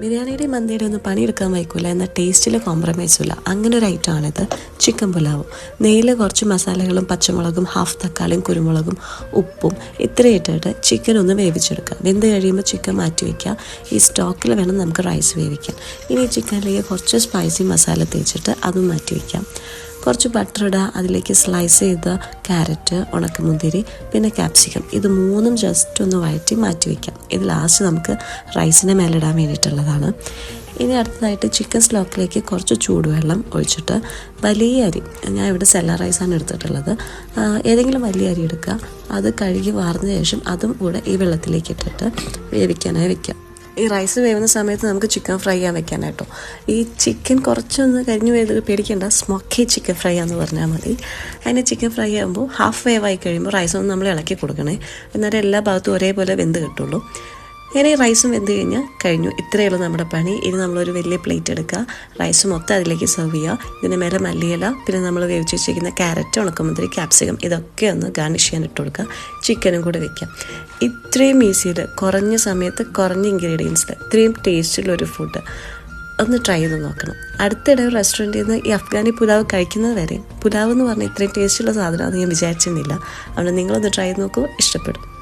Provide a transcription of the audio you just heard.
ബിരിയാണിയുടെ മന്തിയുടെ ഒന്നും പണിയെടുക്കാൻ വയ്ക്കില്ല എന്നാൽ ടേസ്റ്റിൽ കോംപ്രമൈസും ഇല്ല അങ്ങനെ ഒരു ഐറ്റമാണിത് ചിക്കൻ പുലാവ് നെയ്യിൽ കുറച്ച് മസാലകളും പച്ചമുളകും ഹാഫ് തക്കാളിയും കുരുമുളകും ഉപ്പും ഇത്രയും ഇട്ടിട്ട് ചിക്കൻ ഒന്ന് വേവിച്ചെടുക്കുക. വെന്ത് കഴിയുമ്പോൾ ചിക്കൻ മാറ്റി വയ്ക്കുക ഈ സ്റ്റോക്കിൽ വേണം നമുക്ക് റൈസ് വേവിക്കാൻ. ഇനി ചിക്കനിലേക്ക് കുറച്ച് സ്പൈസി മസാല തേച്ചിട്ട് അതും മാറ്റി വയ്ക്കാം കുറച്ച് ബട്ടർ ഇടുക അതിലേക്ക് സ്ലൈസ് ചെയ്ത ക്യാരറ്റ് ഉണക്കമുന്തിരി പിന്നെ ക്യാപ്സിക്കം ഇത് മൂന്നും ജസ്റ്റ് ഒന്ന് വഴറ്റി മാറ്റി വയ്ക്കാം ഇത് ലാസ്റ്റ് നമുക്ക് റൈസിന്റെ മേലിടാൻ വേണ്ടിയിട്ടുള്ളതാണ്. ഇനി അടുത്തതായിട്ട് ചിക്കൻ സ്റ്റോക്കിലേക്ക് കുറച്ച് ചൂടുവെള്ളം ഒഴിച്ചിട്ട് വലിയ അരി. ഞാൻ ഇവിടെ സെല്ല റൈസാണ് എടുത്തിട്ടുള്ളത്. ഏതെങ്കിലും വലിയ അരി എടുക്കുക. അത് കഴുകി വാർന്ന ശേഷം അതും കൂടെ ഈ വെള്ളത്തിലേക്ക് ഇട്ടിട്ട് വേവിക്കാനായി വെക്കാം. ഈ റൈസ് വേവുന്ന സമയത്ത് നമുക്ക് ചിക്കൻ ഫ്രൈ ചെയ്യാൻ വെക്കാനായിട്ടോ ഈ ചിക്കൻ കുറച്ചൊന്ന് കരിഞ്ഞു പോയത് പേടിക്കേണ്ട. സ്മോക്കി ചിക്കൻ ഫ്രൈ എന്ന് പറഞ്ഞാൽ മതി. അതിന് ചിക്കൻ ഫ്രൈ ആകുമ്പോൾ ഹാഫ് വേവായി കഴിയുമ്പോൾ റൈസ് ഒന്ന് നമ്മൾ ഇളക്കി കൊടുക്കണേ. എന്നാലേ എല്ലാ ഭാഗത്തും ഒരേപോലെ വെന്ത് കിട്ടുള്ളൂ. ഇങ്ങനെ ഈ റൈസും വെന്ത് കഴിഞ്ഞാൽ കഴിഞ്ഞു. ഇത്രയേ ഉള്ളൂ നമ്മുടെ പണി. ഇനി നമ്മളൊരു വലിയ പ്ലേറ്റ് എടുക്കുക. റൈസ് മൊത്തം അതിലേക്ക് സെർവ് ചെയ്യുക. ഇതിന് മേലെ മല്ലിയില പിന്നെ നമ്മൾ വേവിച്ച് വെച്ചിരിക്കുന്ന ക്യാരറ്റ് ഉണക്കമുന്തിരി ക്യാപ്സിക്കം ഇതൊക്കെ ഒന്ന് ഗാർണിഷ് ചെയ്യാൻ ഇട്ട് കൊടുക്കുക. ചിക്കനും കൂടെ വെക്കാം ഇത്രയും ഈസിയിൽ കുറഞ്ഞ സമയത്ത് കുറഞ്ഞ ഇൻഗ്രീഡിയൻസിൽ ഇത്രയും ടേസ്റ്റുള്ളൊരു ഫുഡ് ഒന്ന് ട്രൈ ചെയ്ത് നോക്കണം. അടുത്തിടെ ഒരു റെസ്റ്റോറന്റിൽ നിന്ന് ഈ അഫ്ഗാനി പുലാവ് കഴിക്കുന്നത് വരെ. പുലാവ് എന്ന് പറഞ്ഞാൽ ഇത്രയും ടേസ്റ്റുള്ള സാധനം അത് ഞാൻ വിചാരിച്ചിരുന്നില്ല. അതുകൊണ്ട് നിങ്ങളൊന്ന് ട്രൈ ചെയ്ത് നോക്കൂ. ഇഷ്ടപ്പെടും.